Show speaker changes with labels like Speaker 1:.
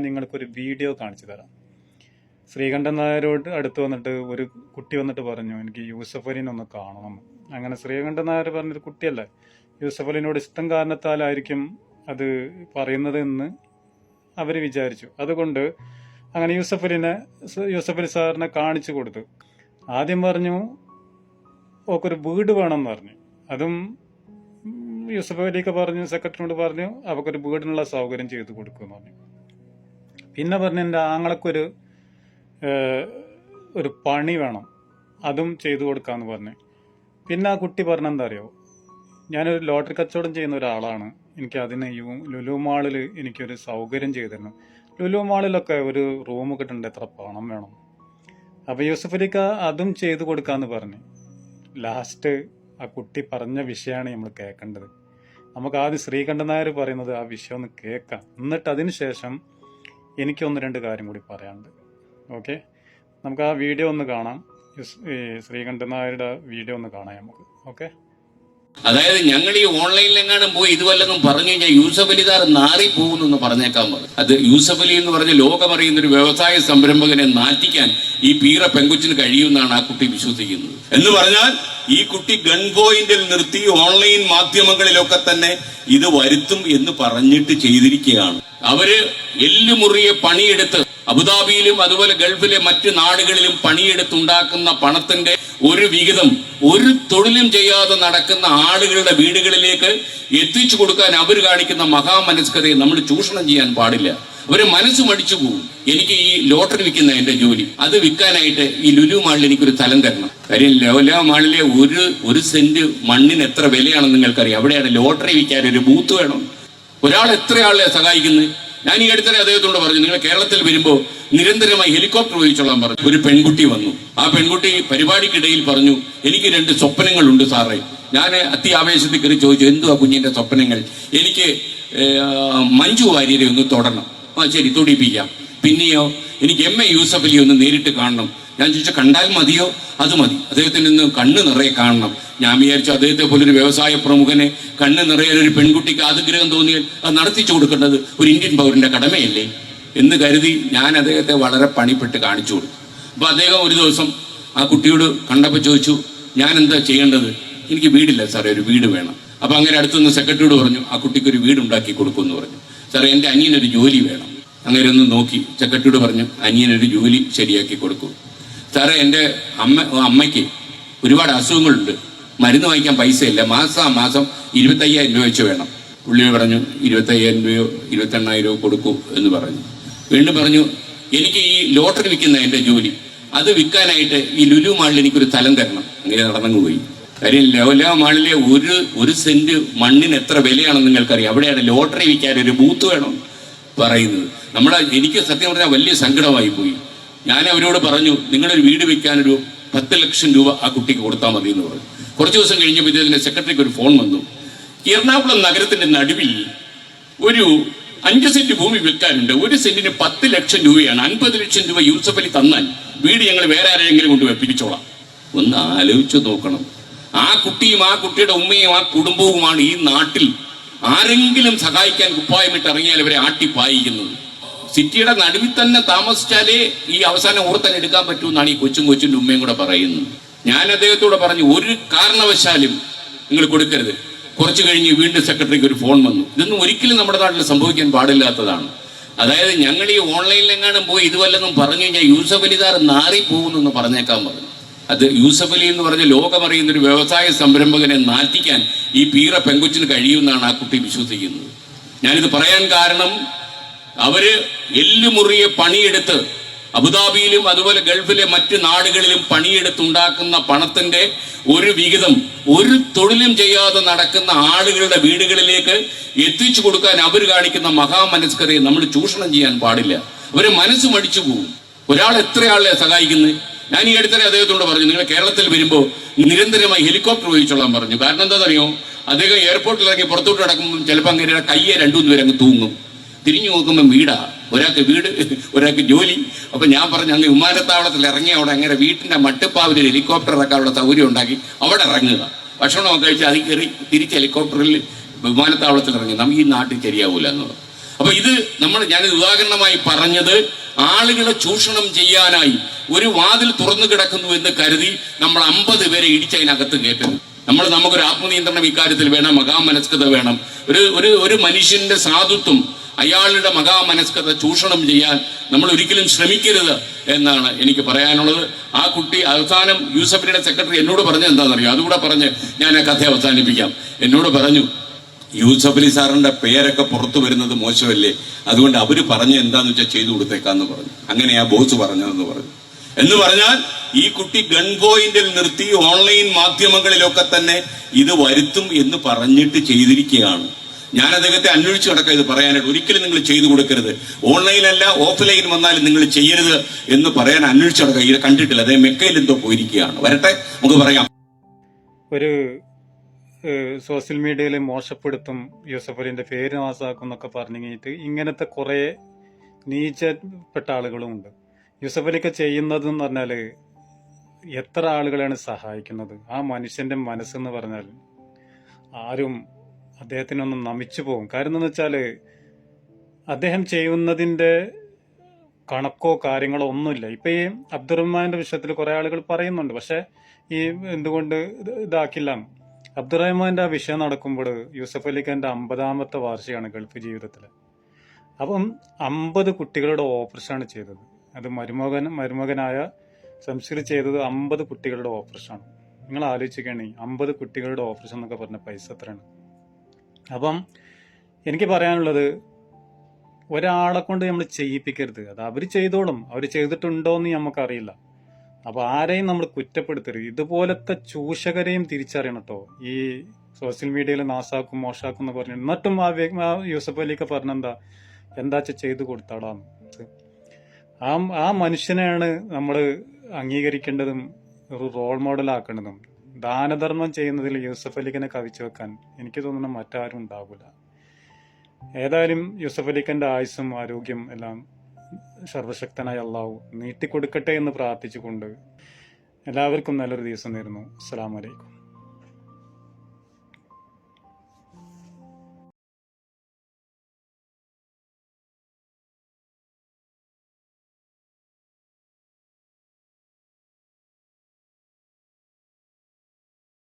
Speaker 1: നിങ്ങൾക്കൊരു വീഡിയോ കാണിച്ചു തരാം. ശ്രീകണ്ഠൻ നായരോട് അടുത്ത് വന്നിട്ട് ഒരു കുട്ടി വന്നിട്ട് പറഞ്ഞു എനിക്ക് യൂസഫ് അലിനെ ഒന്ന് കാണണം. അങ്ങനെ ശ്രീകണ്ഠൻ നായർ പറഞ്ഞൊരു കുട്ടിയല്ലേ യൂസഫ് അലിനോട് ഇഷ്ടം കാരണത്താലായിരിക്കും അത് പറയുന്നത് എന്ന് അവർ വിചാരിച്ചു. അതുകൊണ്ട് അങ്ങനെ യൂസഫലിനെ യൂസഫലി സാറിനെ കാണിച്ചു കൊടുത്തു. ആദ്യം പറഞ്ഞു ഓക്കൊരു വീട് വേണം പറഞ്ഞു. അതും യൂസഫ് അലിയൊക്കെ പറഞ്ഞു സെക്രട്ടറിനോട് പറഞ്ഞു അവക്കൊരു വീടിനുള്ള സൗകര്യം ചെയ്തു കൊടുക്കുമെന്ന് പറഞ്ഞു. പിന്നെ പറഞ്ഞ എന്റെ ആങ്ങളക്കൊരു ഒരു പണി വേണം. അതും ചെയ്തു കൊടുക്കാമെന്ന് പറഞ്ഞു. പിന്നെ ആ കുട്ടി പറഞ്ഞെന്താ അറിയോ ഞാനൊരു ലോട്ടറി കച്ചവടം ചെയ്യുന്ന ഒരാളാണ്. എനിക്ക് അതിന് ലുലു മാളിൽ എനിക്കൊരു സൗകര്യം ചെയ്തു തരണം ലുലു മാളിലൊക്കെ ഒരു റൂം കിട്ടേണ്ട? എത്ര പണം വേണം? അപ്പോൾ യൂസഫ് അലിക്ക അതും ചെയ്തു കൊടുക്കാമെന്ന് പറഞ്ഞു. ലാസ്റ്റ് ആ കുട്ടി പറഞ്ഞ വിഷയമാണ് നമ്മൾ കേൾക്കേണ്ടത് നമുക്ക് ആദ്യം ശ്രീകണ്ഠൻ നായർ പറയുന്നത് ആ വിഷയം ഒന്ന് കേൾക്കാം. എന്നിട്ട് അതിന് ശേഷം എനിക്ക് ഒന്ന് രണ്ട് കാര്യം കൂടി പറയാനുണ്ട്. ഓക്കെ നമുക്ക് ആ വീഡിയോ ഒന്ന് കാണാം. ശ്രീകണ്ഠൻ നായരുടെ വീഡിയോ ഒന്ന് കാണാം നമുക്ക്. ഓക്കെ
Speaker 2: അതായത് ഞങ്ങൾ ഈ ഓൺലൈനിൽ എങ്ങാനും പോയി ഇതുവല്ലെന്നും പറഞ്ഞു കഴിഞ്ഞാൽ യൂസഫ് അലിദാർ നാറി പോകുന്നു പറഞ്ഞേക്കാൻ പറഞ്ഞു അത് യൂസഫ് അലി എന്ന് പറഞ്ഞ ലോകമറിയുന്ന ഒരു വ്യവസായ സംരംഭകനെ നാറ്റിക്കാൻ ഈ പീറ പെങ്കുച്ചിന് കഴിയുമെന്നാണ് ആ കുട്ടി വിശ്വസിക്കുന്നത്. എന്ന് പറഞ്ഞാൽ ഈ കുട്ടി ഗൺ പോയിന്റിൽ നിർത്തി ഓൺലൈൻ മാധ്യമങ്ങളിലൊക്കെ തന്നെ ഇത് വരുത്തും എന്ന് പറഞ്ഞിട്ട് ചെയ്തിരിക്കുകയാണ്. അവർ എല്ലുമുറിയെ പണിയെടുത്ത് അബുദാബിയിലും അതുപോലെ ഗൾഫിലെ മറ്റു നാടുകളിലും പണിയെടുത്തുണ്ടാക്കുന്ന പണത്തിന്റെ ഒരു വിഹിതം ഒരു തൊഴിലും ചെയ്യാതെ നടക്കുന്ന ആളുകളുടെ വീടുകളിലേക്ക് എത്തിച്ചു കൊടുക്കാൻ അവർ കാണിക്കുന്ന മഹാമനസ്കതയെ നമ്മൾ ചൂഷണം ചെയ്യാൻ പാടില്ല. ഒരു മനസ്സ് മടിച്ചു പോകും എനിക്ക് ഈ ലോട്ടറി വിൽക്കുന്ന എന്റെ ജോലി അത് വിൽക്കാനായിട്ട് ഈ ലുലു മാളിൽ എനിക്കൊരു സ്ഥലം തരണം. കാര്യം ലോല മാളിലെ ഒരു ഒരു സെന്റ് മണ്ണിന് എത്ര വിലയാണെന്ന് നിങ്ങൾക്കറിയാം. അവിടെയാണ് ലോട്ടറി വിൽക്കാൻ ഒരു ബൂത്ത് വേണം. ഒരാൾ എത്ര ആളെ സഹായിക്കുന്നു? ഞാൻ ഈ അടുത്തിടെ അദ്ദേഹത്തോട് പറഞ്ഞു നിങ്ങൾ കേരളത്തിൽ വരുമ്പോൾ നിരന്തരമായി ഹെലികോപ്റ്റർ ഉപയോഗിച്ചോളാൻ പറഞ്ഞു. ഒരു പെൺകുട്ടി വന്നു. ആ പെൺകുട്ടി പരിപാടിക്കിടയിൽ പറഞ്ഞു എനിക്ക് രണ്ട് സ്വപ്നങ്ങളുണ്ട് സാറേ. ഞാൻ അത്യാവേശത്തിൽ കയറി ചോദിച്ചു എന്തുവാ കുഞ്ഞിന്റെ സ്വപ്നങ്ങൾ? എനിക്ക് മഞ്ജു വാര്യരെ ഒന്ന് തൊടണം. ആ ശരി തൊടിപ്പിക്കാം. പിന്നെയോ എനിക്ക് എം എ യൂസഫലി ഒന്ന് നേരിട്ട് കാണണം. ഞാൻ ചോദിച്ചു കണ്ടാൽ മതിയോ? അത് മതി. അദ്ദേഹത്തിന് ഇന്ന് കണ്ണ് നിറയെ കാണണം. ഞാൻ വിചാരിച്ചു അദ്ദേഹത്തെ ഒരു വ്യവസായ പ്രമുഖനെ കണ്ണ് നിറയെ ഒരു പെൺകുട്ടിക്ക് ആഗ്രഹം തോന്നിയാൽ അത് നടത്തിച്ചു കൊടുക്കേണ്ടത് ഒരു ഇന്ത്യൻ പൗരന്റെ കടമയല്ലേ? എന്ന് കരുതി ഞാൻ അദ്ദേഹത്തെ വളരെ പണിപ്പെട്ട് കാണിച്ചു കൊടുത്തു. അപ്പൊ അദ്ദേഹം ഒരു ദിവസം ആ കുട്ടിയോട് കണ്ടപ്പോൾ ചോദിച്ചു ഞാൻ എന്താ ചെയ്യേണ്ടത്? എനിക്ക് വീടില്ല സാറേ ഒരു വീട് വേണം. അപ്പോൾ അങ്ങനെ അടുത്തുനിന്ന് സെക്രട്ടറിയോട് പറഞ്ഞു ആ കുട്ടിക്ക് ഒരു വീട് ഉണ്ടാക്കി കൊടുക്കുമെന്ന് പറഞ്ഞു. സാറേ എന്റെ അനിയനൊരു ജോലി വേണം. അങ്ങനെ ഒന്ന് നോക്കി. ചക്കട്ടിയോട് പറഞ്ഞു അനിയനൊരു ജോലി ശരിയാക്കി കൊടുക്കൂ. സാറേ എന്റെ അമ്മ അമ്മയ്ക്ക് ഒരുപാട് അസുഖങ്ങളുണ്ട്. മരുന്ന് വാങ്ങിക്കാൻ പൈസയില്ല. മാസം മാസം ഇരുപത്തയ്യായിരം രൂപ വെച്ച് വേണം. പുള്ളി പറഞ്ഞു ഇരുപത്തയ്യായിരം രൂപയോ ഇരുപത്തെണ്ണായിരം രൂപ കൊടുക്കൂ എന്ന് പറഞ്ഞു. വീണ്ടും പറഞ്ഞു എനിക്ക് ഈ ലോട്ടറി വിൽക്കുന്ന എന്റെ ജോലി. അത് വിൽക്കാനായിട്ട് ഈ ലുലു മാളിൽ എനിക്കൊരു സ്ഥലം തരണം. അങ്ങനെ നടന്നു പോയി. കാര്യം ലോല മാളിലെ ഒരു ഒരു സെന്റ് മണ്ണിന് എത്ര വിലയാണെന്ന് നിങ്ങൾക്കറിയാം. അവിടെയാണ് ലോട്ടറി വിൽക്കാൻ ഒരു ബൂത്ത് വേണം. പറയുന്നത്. നമ്മളെ എനിക്ക് സത്യം പറഞ്ഞാൽ വലിയ സങ്കടമായി പോയി. ഞാൻ അവരോട് പറഞ്ഞു നിങ്ങളൊരു വീട് വെക്കാനൊരു പത്ത് ലക്ഷം രൂപ ആ കുട്ടിക്ക് കൊടുത്താൽ മതി എന്ന് പറഞ്ഞു. കുറച്ച് ദിവസം കഴിഞ്ഞപ്പോൾ ഇദ്ദേഹത്തിന്റെ സെക്രട്ടറിക്ക് ഒരു ഫോൺ വന്നു. എറണാകുളം നഗരത്തിന്റെ നടുവിൽ ഒരു അഞ്ച് സെന്റ് ഭൂമി വിൽക്കാനുണ്ട്. ഒരു സെന്റിന് പത്ത് ലക്ഷം രൂപയാണ്. അൻപത് ലക്ഷം രൂപ യൂസഫ് അലി തന്നാൽ വീട് ഞങ്ങൾ വേറെ ആരെങ്കിലും കൊണ്ട് വെപ്പിച്ചോളാം ഒന്ന് ആലോചിച്ച് നോക്കണം. ആ കുട്ടിയും ആ കുട്ടിയുടെ ഉമ്മയും ആ കുടുംബവുമാണ് ഈ നാട്ടിൽ ആരെങ്കിലും സഹായിക്കാൻ കുപ്പായമിട്ട് ഇറങ്ങിയാൽ ഇവരെ ആട്ടിപ്പായിക്കുന്നത് സിറ്റിയുടെ നടുവിൽ തന്നെ താമസിച്ചാലേ ഈ അവസാനം ഓർത്തന്നെ എടുക്കാൻ പറ്റൂ എന്നാണ് ഈ കൊച്ചും കൊച്ചിന്റെ ഉമ്മയും കൂടെ പറയുന്നത്. ഞാൻ അദ്ദേഹത്തോട് പറഞ്ഞു ഒരു കാരണവശാലും നിങ്ങൾ കൊടുക്കരുത്. കുറച്ച് കഴിഞ്ഞ് വീണ്ടും സെക്രട്ടറിക്ക് ഒരു ഫോൺ വന്നു. ഇതൊന്നും ഒരിക്കലും നമ്മുടെ നാട്ടിൽ സംഭവിക്കാൻ പാടില്ലാത്തതാണ്. അതായത് ഞങ്ങൾ ഈ ഓൺലൈനിലെങ്ങാനും പോയി ഇതുവല്ലെന്നും പറഞ്ഞു കഴിഞ്ഞാൽ യൂസഫ് അലിദാർ നാറി പോകുന്നെന്ന് പറഞ്ഞേക്കാൻ പറഞ്ഞു. അത് യൂസഫ് അലി എന്ന് പറഞ്ഞ ലോകമറിയുന്ന ഒരു വ്യവസായ സംരംഭകനെ നാറ്റിക്കാൻ ഈ പീറ പെങ്കുച്ചിന് കഴിയുമെന്നാണ് ആ കുട്ടി വിശ്വസിക്കുന്നത്. ഞാനിത് പറയാൻ കാരണം അവർ എല്ലുമുറിയെ പണിയെടുത്ത് അബുദാബിയിലും അതുപോലെ ഗൾഫിലെ മറ്റ് നാടുകളിലും പണിയെടുത്തുണ്ടാക്കുന്ന പണത്തിന്റെ ഒരു വിഹിതം ഒരു തൊഴിലും ചെയ്യാതെ നടക്കുന്ന ആളുകളുടെ വീടുകളിലേക്ക് എത്തിച്ചു കൊടുക്കാൻ അവർ കാണിക്കുന്ന മഹാമനസ്കരെ നമ്മൾ ചൂഷണം ചെയ്യാൻ പാടില്ല. അവർ മനസ്സ് മടിച്ചു പോകും. ഒരാൾ എത്ര ആളെ സഹായിക്കുന്നത് ഞാൻ ഈ അടുത്തിടെ അദ്ദേഹത്തോട് പറഞ്ഞു നിങ്ങൾ കേരളത്തിൽ വരുമ്പോൾ നിരന്തരമായി ഹെലികോപ്റ്റർ ഉപയോഗിച്ചോളാൻ പറഞ്ഞു. കാരണം എന്താ എന്താണെന്നറിയോ? അദ്ദേഹം എയർപോർട്ടിൽ ഇറങ്ങി പുറത്തോട്ട് കിടക്കുമ്പോൾ ചിലപ്പോൾ അങ്ങനെ കയ്യെ രണ്ടുമൂന്ന് അങ്ങ് തൂങ്ങും. തിരിഞ്ഞു നോക്കുമ്പോൾ വീടാ. ഒരാൾക്ക് വീട് ഒരാൾക്ക് ജോലി. അപ്പൊ ഞാൻ പറഞ്ഞു അങ്ങ് വിമാനത്താവളത്തിൽ ഇറങ്ങി അവിടെ അങ്ങനെ വീട്ടിന്റെ മട്ടുപ്പാവിൽ ഹെലികോപ്റ്റർ ഇറക്കാനുള്ള സൗകര്യം ഉണ്ടാക്കി അവിടെ ഇറങ്ങുക. ഭക്ഷണമൊക്കെ കഴിച്ച് അതിൽ കയറി തിരിച്ച് ഹെലികോപ്റ്ററിൽ വിമാനത്താവളത്തിൽ ഇറങ്ങി. നമുക്ക് ഈ നാട്ടിൽ ശരിയാവൂല എന്ന് പറഞ്ഞു. അപ്പൊ ഇത് നമ്മൾ ഞാൻ ഉദാഹരണമായി പറഞ്ഞത് ആളുകളെ ചൂഷണം ചെയ്യാനായി ഒരു വാതിൽ തുറന്നു കിടക്കുന്നു എന്ന് കരുതി നമ്മൾ അമ്പത് പേരെ ഇടിച്ചതിനകത്ത് കയറ്റുന്നു. നമ്മൾ നമുക്കൊരു ആത്മനിയന്ത്രണം ഇക്കാര്യത്തിൽ വേണം മഹാമനസ്കത വേണം. ഒരു ഒരു ഒരു മനുഷ്യന്റെ സാധുത്വം അയാളുടെ മഹാമനസ്കത ചൂഷണം ചെയ്യാൻ നമ്മൾ ഒരിക്കലും ശ്രമിക്കരുത് എന്നാണ് എനിക്ക് പറയാനുള്ളത്. ആ കുട്ടി അവസാനം യൂസഫിന്റെ സെക്രട്ടറി എന്നോട് പറഞ്ഞത് എന്താണെന്നറിയോ? അതുകൂടെ പറഞ്ഞ് ഞാൻ ആ കഥ അവസാനിപ്പിക്കാം. എന്നോട് പറഞ്ഞു യൂസഫ് അലി സാറിന്റെ പേരൊക്കെ പുറത്തു വരുന്നത് മോശമല്ലേ? അതുകൊണ്ട് അവർ പറഞ്ഞു എന്താന്ന് വെച്ചാൽ ചെയ്തു കൊടുത്തേക്കാന്ന് പറഞ്ഞു. അങ്ങനെ ആ ബോസ് പറഞ്ഞതെന്ന് പറഞ്ഞു. എന്ന് പറഞ്ഞാൽ ഈ കുട്ടി ഗൺ പോയിന്റിൽ നിർത്തി ഓൺലൈൻ മാധ്യമങ്ങളിലൊക്കെ തന്നെ ഇത് വരുത്തും എന്ന് പറഞ്ഞിട്ട് ചെയ്തിരിക്കുകയാണ്. ഞാൻ അദ്ദേഹത്തെ അന്വേഷിച്ച് കിടക്കാം ഇത് പറയാനായിട്ട്. ഒരിക്കലും നിങ്ങൾ ചെയ്തു കൊടുക്കരുത്. ഓൺലൈനല്ല ഓഫ്ലൈൻ വന്നാലും നിങ്ങൾ ചെയ്യരുത് എന്ന് പറയാൻ അന്വേഷിച്ച് കിടക്കാം ഇത് കണ്ടിട്ടില്ല. അദ്ദേഹം മെക്കയിൽ എന്തോ പോയിരിക്കുകയാണ്. വരട്ടെ നമുക്ക് പറയാം.
Speaker 1: ഒരു സോഷ്യൽ മീഡിയയിൽ മോശപ്പെടുത്തും യൂസഫ് അലിന്റെ പേര് നാസാക്കും എന്നൊക്കെ പറഞ്ഞു കഴിഞ്ഞിട്ട് ഇങ്ങനത്തെ കുറേ നീച്ചപ്പെട്ട ആളുകളും ഉണ്ട് യൂസഫ് അലിക്ക് ചെയ്യുന്നത് എന്ന് പറഞ്ഞാൽ എത്ര ആളുകളാണ് സഹായിക്കുന്നത്? ആ മനുഷ്യന്റെ മനസ്സെന്ന് പറഞ്ഞാൽ ആരും അദ്ദേഹത്തിനൊന്ന് നമിച്ചു പോകും. കാരണം എന്ന് വെച്ചാൽ അദ്ദേഹം ചെയ്യുന്നതിന്റെ കണക്കോ കാര്യങ്ങളോ ഒന്നുമില്ല. ഇപ്പൊ ഈ അബ്ദുറഹ്മാന്റെ വിഷയത്തിൽ കുറേ ആളുകൾ പറയുന്നുണ്ട്. പക്ഷേ ഈ എന്തുകൊണ്ട് ഇത് ഇതാക്കില്ല? അബ്ദുറഹ്മാന്റെ ആ വിഷയം നടക്കുമ്പോൾ യൂസഫ് അലി ഖാന്റെ അമ്പതാമത്തെ വാർഷികമാണ് ഗൾഫ് ജീവിതത്തിൽ അപ്പം അമ്പത് കുട്ടികളുടെ ഓപ്പറേഷനാണ് ചെയ്തത്. അത് മരുമകൻ മരുമകനായ സംശീർ ചെയ്തത് അമ്പത് കുട്ടികളുടെ ഓപ്പറേഷനാണ്. നിങ്ങൾ ആലോചിക്കണേ അമ്പത് കുട്ടികളുടെ ഓപ്പറേഷൻ എന്നൊക്കെ പറഞ്ഞ പൈസ എത്രയാണ്? അപ്പം എനിക്ക് പറയാനുള്ളത് ഒരാളെ കൊണ്ട് നമ്മൾ ചെയ്യിപ്പിക്കരുത്. അത് അവർ ചെയ്തോളും. അവർ ചെയ്തിട്ടുണ്ടോ എന്ന് നമുക്കറിയില്ല അപ്പൊ ആരെയും നമ്മൾ കുറ്റപ്പെടുത്തരുത്. ഇതുപോലത്തെ ചൂഷകരെയും തിരിച്ചറിയണം കേട്ടോ ഈ സോഷ്യൽ മീഡിയയിൽ നാസാക്കും മോശാക്കും എന്ന് പറഞ്ഞു. എന്നിട്ടും ആ യൂസഫ് അലിയൊക്കെ പറഞ്ഞെന്താ എന്താച്ച ചെയ്തു കൊടുത്താടാന്ന് ആ ആ മനുഷ്യനെയാണ് നമ്മൾ അംഗീകരിക്കേണ്ടതും ഒരു റോൾ മോഡൽ ആക്കേണ്ടതും. ദാനധർമ്മം ചെയ്യുന്നതിൽ യൂസഫ് അലിഖിനെ കവിച്ചു വെക്കാൻ എനിക്ക് തോന്നുന്ന മറ്റാരും ഉണ്ടാവില്ല. ഏതായാലും യൂസഫ് അലിഖന്റെ ആയുസ്സും ആരോഗ്യം എല്ലാം സർവശക്തനായ അള്ളാഹു നീട്ടിക്കൊടുക്കട്ടെ എന്ന് പ്രാർത്ഥിച്ചുകൊണ്ട് എല്ലാവർക്കും നല്ലൊരു ദിവസം നേരുന്നു. അസ്സാം വലൈക്കും